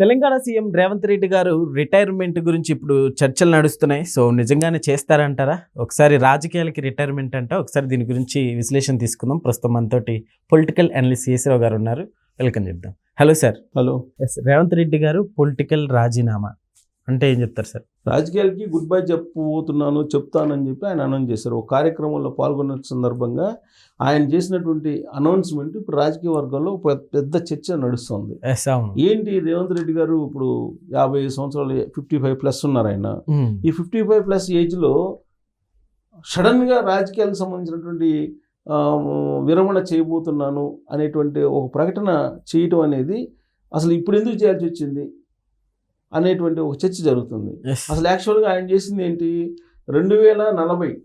Telangana CM Revanth Reddy గారు retirement గురించి ఇప్పుడు చర్చలు నడుస్తున్నాయి. సో నిజంగానే చేస్తారంటారా? ఒకసారి రాజకీయాలకి రిటైర్మెంట్ అంటే ఒకసారి దీని గురించి విశ్లేషణ తీసుకుందాం. ప్రస్తుతం మనతోటి పొలిటికల్ అనలిస్ట్ సిఎస్రావు గారు ఉన్నారు. వెల్కమ్ చెప్దాం. Hello sir. Hello. Yes Revanth Reddy garu political రాజీనామా అంటే ఏం చెప్తారు సార్? రాజకీయాలకి గుడ్ బై చెప్పబోతున్నాను చెప్తానని చెప్పి ఆయన అనౌన్స్ చేశారు. ఒక కార్యక్రమంలో పాల్గొన్న సందర్భంగా ఆయన చేసినటువంటి అనౌన్స్మెంట్ ఇప్పుడు రాజకీయ వర్గాల్లో ఒక పెద్ద చర్చ నడుస్తుంది. ఏంటి రేవంత్ రెడ్డి గారు ఇప్పుడు యాభై సంవత్సరాలు ఫిఫ్టీ ఫైవ్ ప్లస్ ఉన్నారు ఆయన. ఉమ్, ఈ ఫిఫ్టీ ఫైవ్ ప్లస్ ఏజ్లో సడన్గా రాజకీయాలకు సంబంధించినటువంటి విరమణ చేయబోతున్నాను అనేటువంటి ఒక ప్రకటన చేయటం అనేది అసలు ఇప్పుడు ఎందుకు చేయాల్సి వచ్చింది? అనేటువంటి ఒక చర్చ జరుగుతుంది. అసలు యాక్చువల్గా ఆయన చేసింది ఏంటి? రెండు వేల నలభై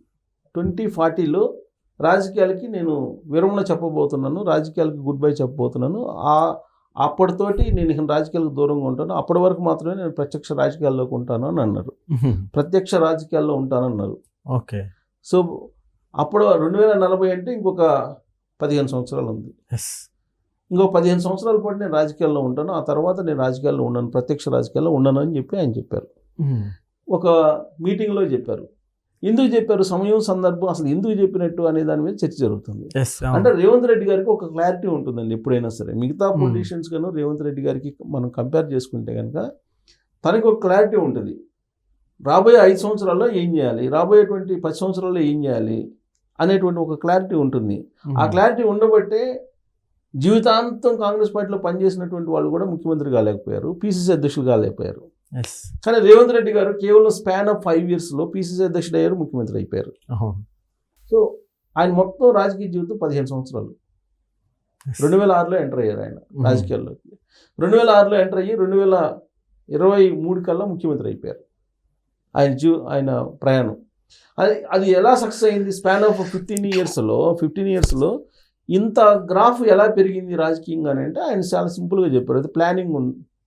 ట్వంటీ ఫార్టీలో రాజకీయాలకి నేను విరమణ చెప్పబోతున్నాను రాజకీయాలకి గుడ్ బై చెప్పబోతున్నాను. ఆ అప్పటితోటి నేను ఇక రాజకీయాలకు దూరంగా ఉంటాను. అప్పటి వరకు మాత్రమే నేను ప్రత్యక్ష రాజకీయాల్లోకి ఉంటాను అని అన్నారు. ప్రత్యక్ష రాజకీయాల్లో ఉంటానన్నారు ఓకే. సో అప్పుడు రెండు వేల నలభై అంటే ఇంకొక పదిహేను సంవత్సరాలు ఉంది. ఇంకో పదిహేను సంవత్సరాల పాటు నేను రాజకీయాల్లో ఉంటాను. ఆ తర్వాత నేను రాజకీయాల్లో ఉండను. ప్రత్యక్ష రాజకీయాల్లో ఉండను అని చెప్పి ఆయన చెప్పారు. ఒక మీటింగ్లో చెప్పారు. ఎందుకు చెప్పారు? సమయం సందర్భం అసలు ఎందుకు చెప్పినట్టు అనే దాని మీద చర్చ జరుగుతుంది. అంటే రేవంత్ రెడ్డి గారికి ఒక క్లారిటీ ఉంటుందండి ఎప్పుడైనా సరే. మిగతా. పొలిటీషియన్స్ గాను రేవంత్ రెడ్డి గారికి మనం కంపేర్ చేసుకుంటే కనుక తనకి ఒక క్లారిటీ ఉంటుంది. రాబోయే ఐదు సంవత్సరాల్లో ఏం చేయాలి? రాబోయేటువంటి పది సంవత్సరాల్లో ఏం చేయాలి? అనేటువంటి ఒక క్లారిటీ ఉంటుంది. ఆ క్లారిటీ ఉండబట్టే జీవితాంతం కాంగ్రెస్ పార్టీలో పనిచేసినటువంటి వాళ్ళు కూడా ముఖ్యమంత్రి కాలేకపోయారు పీసీసీ అధ్యక్షులు కాలేకపోయారు. కానీ రేవంత్ రెడ్డి గారు కేవలం స్పాన్ ఆఫ్ ఫైవ్ ఇయర్స్లో పీసీసీ అధ్యక్షుడు అయ్యారు ముఖ్యమంత్రి అయిపోయారు. సో ఆయన మొత్తం రాజకీయ జీవితం పదిహేను సంవత్సరాలు. రెండు వేల ఆరులో ఎంటర్ అయ్యారు ఆయన ఉమ్, రాజకీయాల్లోకి. రెండు వేల ఆరులో ఎంటర్ అయ్యి రెండు వేల ఇరవై మూడు కల్లా ముఖ్యమంత్రి అయిపోయారు. ఆయన జీ ఆయన ప్రయాణం. అది అది ఎలా సక్సెస్ అయింది? స్పాన్ ఆఫ్ ఫిఫ్టీన్ ఇయర్స్లో ఫిఫ్టీన్ ఇయర్స్లో ఇంత గ్రాఫ్ ఎలా పెరిగింది రాజకీయంగా అని అంటే ఆయన చాలా సింపుల్గా చెప్పారు. అది ప్లానింగ్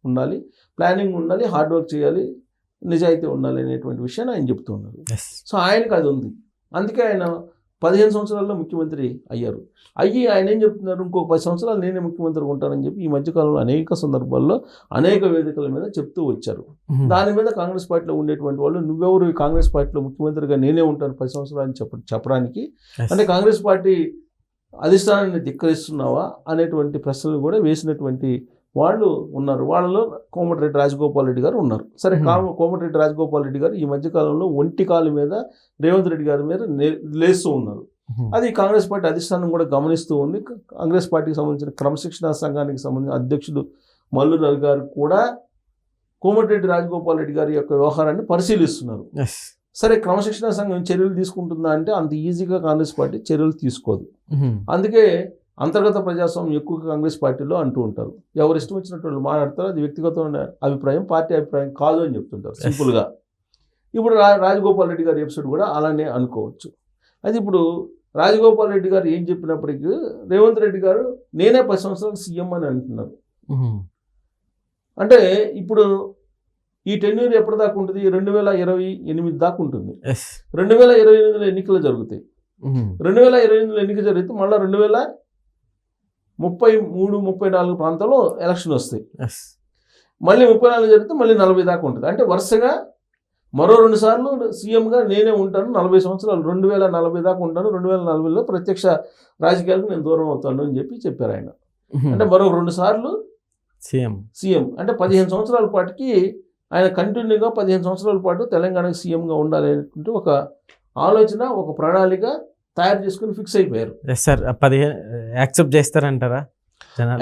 ఉండాలి. ప్లానింగ్ ఉండాలి హార్డ్ వర్క్ చేయాలి నిజాయితీ ఉండాలి అనేటువంటి విషయాన్ని ఆయన చెప్తూ ఉన్నారు. సో ఆయనకు అది ఉంది. అందుకే ఆయన పదిహేను సంవత్సరాల్లో ముఖ్యమంత్రి అయ్యారు. అయ్యి ఆయన ఏం చెప్తున్నారు? ఇంకొక పది సంవత్సరాలు నేనే ముఖ్యమంత్రి ఉంటానని చెప్పి ఈ మధ్యకాలంలో అనేక సందర్భాల్లో అనేక వేదికల మీద చెప్తూ వచ్చారు. దాని మీద కాంగ్రెస్ పార్టీలో ఉండేటువంటి వాళ్ళు నువ్వెవరు కాంగ్రెస్ పార్టీలో ముఖ్యమంత్రిగా నేనే ఉంటాను పది సంవత్సరాలు అని చెప్ప చెప్పడానికి. అంటే కాంగ్రెస్ పార్టీ అధిష్టానాన్ని ధిక్కరిస్తున్నావా అనేటువంటి ప్రశ్నలు కూడా వేసినటువంటి వాళ్ళు ఉన్నారు. వాళ్ళలో కోమటిరెడ్డి రాజగోపాల్ రెడ్డి గారు ఉన్నారు. సరే. కామ కోమటిరెడ్డి రాజగోపాల్ రెడ్డి గారు ఈ మధ్యకాలంలో ఒంటి కాలు మీద రేవంత్ రెడ్డి గారి మీద లేస్తూ ఉన్నారు. అది కాంగ్రెస్ పార్టీ అధిష్టానం కూడా గమనిస్తూ ఉంది. కాంగ్రెస్ పార్టీకి సంబంధించిన క్రమశిక్షణ సంఘానికి సంబంధించిన అధ్యక్షుడు మల్లు రవి గారు కూడా కోమటిరెడ్డి రాజగోపాల్ రెడ్డి గారి యొక్క వ్యవహారాన్ని పరిశీలిస్తున్నారు. సరే క్రమశిక్షణ సంఘం చర్యలు తీసుకుంటుందా అంటే అంత ఈజీగా కాంగ్రెస్ పార్టీ చర్యలు తీసుకోదు. అందుకే అంతర్గత ప్రజాస్వామ్యం ఎక్కువ కాంగ్రెస్ పార్టీలో అంటూ ఉంటారు. ఎవరు ఇష్టం వచ్చినట్టు వాళ్ళు మాట్లాడతారు అది వ్యక్తిగతమైన అభిప్రాయం పార్టీ అభిప్రాయం కాదు అని చెప్తుంటారు. సింపుల్గా. ఇప్పుడు రా రాజగోపాల్ రెడ్డి గారి ఎపిసోడ్ కూడా అలానే అనుకోవచ్చు. అది ఇప్పుడు రాజగోపాల్ రెడ్డి గారు ఏం చెప్పినప్పటికీ రేవంత్ రెడ్డి గారు నేనే పది సంవత్సరాలు సీఎం అని అంటున్నారు. అంటే ఇప్పుడు ఈ టెన్యూర్ ఎప్పటిదాకా ఉంటుంది? రెండు వేల ఇరవై ఎనిమిది దాకా ఉంటుంది. రెండు వేల ఇరవై ఎనిమిదిలో ఎన్నికలు జరుగుతాయి. రెండు వేల ఇరవై ఎనిమిదిలో ఎన్నిక జరిగితే మళ్ళీ రెండు వేల ముప్పై మూడు ముప్పై నాలుగు ప్రాంతాల్లో ఎలక్షన్ వస్తాయి. మళ్ళీ ముప్పై నాలుగు జరిగితే మళ్ళీ నలభై దాకా ఉంటుంది. అంటే వరుసగా మరో రెండు సార్లు సీఎంగా నేనే ఉంటాను నలభై సంవత్సరాలు రెండు వేల నలభై దాకా ఉంటాను రెండు వేల నలభైలో ప్రత్యక్ష రాజకీయాలకు నేను దూరం అవుతాను అని చెప్పి చెప్పారు ఆయన. అంటే మరో రెండు సార్లు సీఎం. సీఎం. అంటే పదిహేను సంవత్సరాల పాటుకి ఆయన కంటిన్యూగా పదిహేను సంవత్సరాల పాటు తెలంగాణకు సీఎంగా ఉండాలి అనేటువంటి ఒక ఆలోచన ఒక ప్రణాళిక తయారు చేసుకుని ఫిక్స్ అయిపోయారు. సార్ పదిహేను యాక్సెప్ట్ చేస్తారంటారా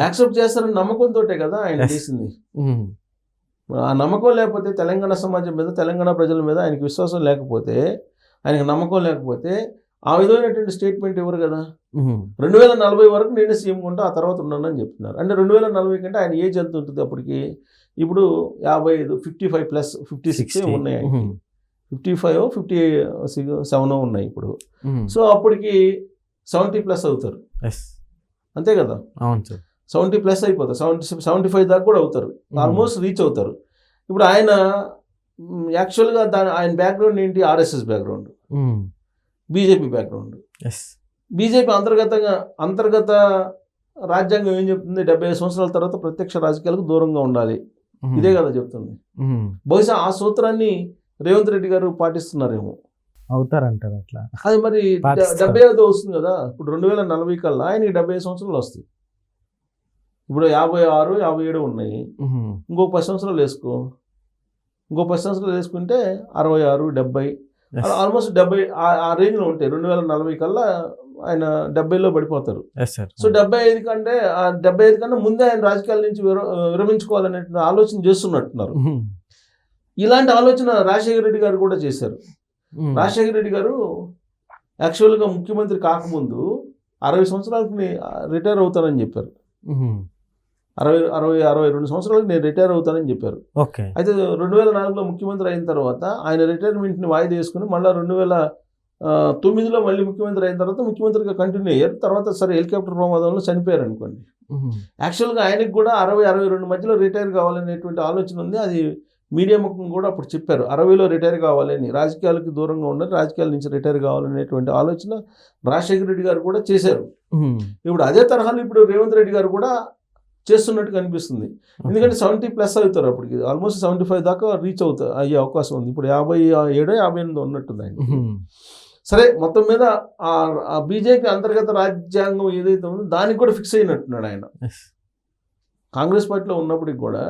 యాక్సెప్ట్ చేస్తారని నమ్మకంతో కదా ఆయన. చేసింది. ఉమ్, ఆ నమ్మకం లేకపోతే తెలంగాణ సమాజం మీద తెలంగాణ ప్రజల మీద ఆయనకి విశ్వాసం లేకపోతే ఆయనకి నమ్మకం లేకపోతే ఆ విధమైనటువంటి స్టేట్మెంట్ ఇవ్వరు కదా? రెండు వేల నలభై వరకు నేనే సీఎం ఉంటా ఆ తర్వాత ఉన్నాను అని చెప్తున్నారు అంటే రెండు వేల నలభై కంటే ఆయన ఏజ్ ఎంత ఉంటుంది అప్పటికి? ఇప్పుడు యాభై ఐదు fifty five plus fifty six 60. ఉన్నాయి ఫిఫ్టీ ఫైవ్ ఫిఫ్టీ సెవెన్ ఉన్నాయి ఇప్పుడు. సో అప్పటికి సెవెంటీ ప్లస్ అవుతారు. అంతే కదా? అవును సార్. సెవెంటీ ప్లస్ అయిపోతారు. సెవెంటీ సెవెంటీ ఫైవ్ దాకా కూడా అవుతారు. ఆల్మోస్ట్ రీచ్ అవుతారు. ఇప్పుడు ఆయన యాక్చువల్గా దాని ఆయన బ్యాక్గ్రౌండ్ ఏంటి? RSS background BJP background yes BJP అంతర్గతంగా అంతర్గత రాజ్యాంగం ఏం చెప్తుంది డెబ్బై ఐదు సంవత్సరాల తర్వాత ప్రత్యక్ష రాజకీయాలకు దూరంగా ఉండాలి. ఇదే కదా చెప్తుంది. బహుశా ఆ సూత్రాన్ని రేవంత్ రెడ్డి గారు పాటిస్తున్నారేమో అవుతారంటారు అట్లా అది మరి. డెబ్బై ఐదో వస్తుంది కదా ఇప్పుడు రెండు వేల నలభై కల్లా ఆయనకి డెబ్బై ఐదు సంవత్సరాలు వస్తాయి ఇప్పుడు యాభై ఆరు యాభై ఏడు ఉన్నాయి. ఇంకో పది సంవత్సరాలు వేసుకో ఇంకో పది సంవత్సరాలు వేసుకుంటే అరవై ఆరు డెబ్బై. ఆల్మోస్ట్ డెబ్బై ఆ- ఆ రేంజ్లో ఉంటాయి రెండు వేల నలభై కల్లా ఆయన డెబ్బైలో పడిపోతారు. సో డెబ్బై ఐదు కంటే ఆ డెబ్బై ఐదు కన్నా ముందే ఆయన రాజకీయాల నుంచి విర- విరమించుకోవాలనే ఆలోచన చేస్తున్నట్టున్నారు. ఇలాంటి ఆలోచన రాజశేఖర రెడ్డి గారు కూడా చేశారు. రాజశేఖర రెడ్డి గారు యాక్చువల్గా ముఖ్యమంత్రి కాకముందు అరవై సంవత్సరాలకి రిటైర్ అవుతానని చెప్పారు. అరవై అరవై అరవై రెండు సంవత్సరాలకు నేను రిటైర్ అవుతానని చెప్పారు. ఓకే. అయితే రెండు వేల నాలుగులో ముఖ్యమంత్రి అయిన తర్వాత ఆయన రిటైర్మెంట్ని వాయిదా వేసుకుని మళ్ళీ రెండు వేల తొమ్మిదిలో మళ్ళీ ముఖ్యమంత్రి అయిన తర్వాత ముఖ్యమంత్రిగా కంటిన్యూ అయ్యారు. తర్వాత సరే హెలికాప్టర్ ప్రమాదంలో చనిపోయారు అనుకోండి. యాక్చువల్గా ఆయనకి కూడా అరవై అరవై రెండు మధ్యలో రిటైర్ కావాలనేటువంటి ఆలోచన ఉంది. అది మీడియా ముఖం కూడా అప్పుడు చెప్పారు. అరవైలో రిటైర్ కావాలని రాజకీయాలకు దూరంగా ఉండాలి రాజకీయాల నుంచి రిటైర్ కావాలనేటువంటి ఆలోచన రాజశేఖర రెడ్డి గారు కూడా చేశారు. ఇప్పుడు అదే తరహాలో ఇప్పుడు రేవంత్ రెడ్డి గారు కూడా చేస్తున్నట్టు కనిపిస్తుంది. ఎందుకంటే సెవెంటీ ప్లస్ అవుతారు అప్పటికి. ఆల్మోస్ట్ సెవెంటీ ఫైవ్ దాకా రీచ్ అవుతారు అయ్యే అవకాశం ఉంది. ఇప్పుడు యాభై ఏడో యాభై ఎనిమిది ఉన్నట్టుంది ఆయన. సరే మొత్తం మీద ఆ బీజేపీ అంతర్గత రాజ్యాంగం ఏదైతే ఉందో దానికి కూడా ఫిక్స్ అయినట్టున్నాడు ఆయన. కాంగ్రెస్ పార్టీలో ఉన్నప్పటికి కూడా.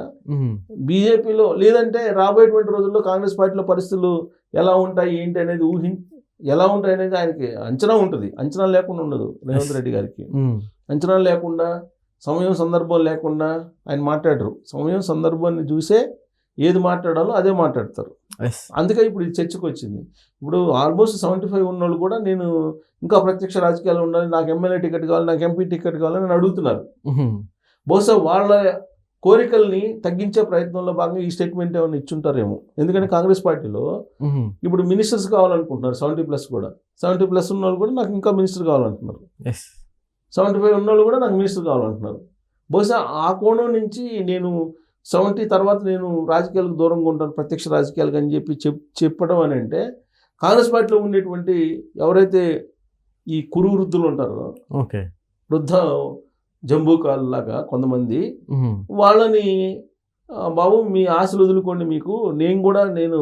బీజేపీలో లేదంటే రాబోయేటువంటి రోజుల్లో కాంగ్రెస్ పార్టీలో పరిస్థితులు ఎలా ఉంటాయి ఏంటి అనేది ఊహి ఎలా ఉంటాయి అనేది ఆయనకి అంచనా ఉంటుంది. అంచనా లేకుండా ఉండదు రేవంత్ రెడ్డి గారికి. అంచనా లేకుండా సమయం సందర్భం లేకుండా ఆయన మాట్లాడరు సమయం సందర్భాన్ని చూసే ఏది మాట్లాడాలో అదే మాట్లాడతారు. అందుకే ఇప్పుడు ఇది చర్చకు వచ్చింది ఇప్పుడు ఆల్మోస్ట్ సెవెంటీ ఫైవ్ ఉన్న వాళ్ళు కూడా నేను ఇంకా ప్రత్యక్ష రాజకీయాలు ఉండాలి నాకు ఎమ్మెల్యే టికెట్ కావాలి నాకు ఎంపీ టికెట్ కావాలని అడుగుతున్నారు ఉమ్. బహుశా వాళ్ళ కోరికల్ని తగ్గించే ప్రయత్నంలో భాగంగా ఈ స్టేట్మెంట్ ఏమైనా ఇచ్చుంటారేమో ఎందుకంటే కాంగ్రెస్ పార్టీలో. ఇప్పుడు మినిస్టర్స్ కావాలనుకుంటున్నారు సెవెంటీ ప్లస్ కూడా సెవెంటీ ప్లస్ ఉన్న వాళ్ళు కూడా నాకు ఇంకా మినిస్టర్ కావాలంటున్నారు. సెవెంటీ ఫైవ్ ఉన్న వాళ్ళు కూడా నాకు మినిస్టర్ కావాలంటున్నారు బహుశా ఆ కోణం నుంచి నేను సెవెంటీ తర్వాత నేను రాజకీయాలకు దూరంగా ఉంటాను ప్రత్యక్ష రాజకీయాలకు అని చెప్పి చెప్ చెప్పడం అని అంటే కాంగ్రెస్ పార్టీలో ఉండేటువంటి ఎవరైతే ఈ కురు వృద్ధులు ఉంటారో ఓకే వృద్ధ జంబూకాల్ లాగా కొంతమంది. వాళ్ళని "ఆ, బాబు మీ ఆశలు వదులుకోండి మీకు. నేను కూడా నేను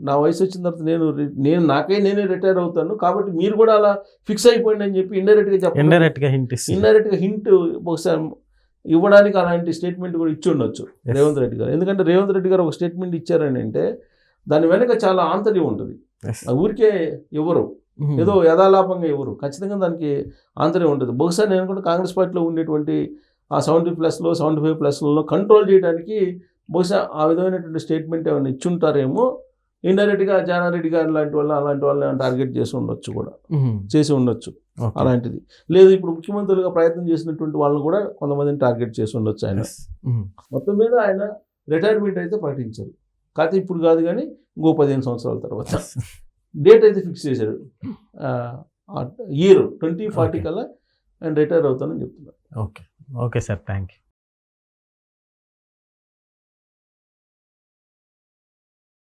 నా వయసు వచ్చిన తర్వాత నేను నేను నాకై నేనే రిటైర్ అవుతాను. కాబట్టి మీరు కూడా అలా ఫిక్స్ అయిపోయింది అని చెప్పి ఇండైరెక్ట్గా చెప్పండి. ఇండైరెక్ట్గా హింట్ ఇండైరెక్ట్గా హింట్ బహుశా ఇవ్వడానికి అలాంటి స్టేట్మెంట్ కూడా ఇచ్చి ఉండొచ్చు. రేవంత్ రెడ్డి గారు. ఎందుకంటే రేవంత్ రెడ్డి గారు ఒక స్టేట్మెంట్ ఇచ్చారని అంటే దాని వెనక చాలా ఆంతర్యం ఉంటుంది. ఊరికే ఎవరు? ఉమ్. ఏదో యథాలాపంగా ఎవరు? ఖచ్చితంగా దానికి ఆంతర్యం ఉంటుంది. బహుశా నేను కూడా కాంగ్రెస్ పార్టీలో ఉండేటువంటి ఆ సెవెంటీ ప్లస్లో సెవెంటీ ఫైవ్ ప్లస్లలో కంట్రోల్ చేయడానికి బహుశా ఆ విధమైనటువంటి స్టేట్మెంట్ ఏమైనా ఇచ్చుంటారేమో ఇండైరెక్ట్గా జానారెడ్డి గారు లాంటి వాళ్ళు అలాంటి వాళ్ళని టార్గెట్ చేసి ఉండొచ్చు కూడా. చేసి ఉండొచ్చు. అలాంటిది. లేదు ఇప్పుడు ముఖ్యమంత్రులుగా ప్రయత్నం చేసినటువంటి వాళ్ళని కూడా కొంతమందిని టార్గెట్ చేసి ఉండొచ్చు ఆయన. మొత్తం మీద ఆయన రిటైర్మెంట్ అయితే ప్రకటించారు. కాకపోతే ఇప్పుడు కాదు కానీ ఇంకో పదిహేను సంవత్సరాల తర్వాత. డేట్ అయితే ఫిక్స్ చేశారు. Year twenty forty. కల్లా ఆయన రిటైర్ అవుతానని చెప్తున్నారు. Okay okay sir thank you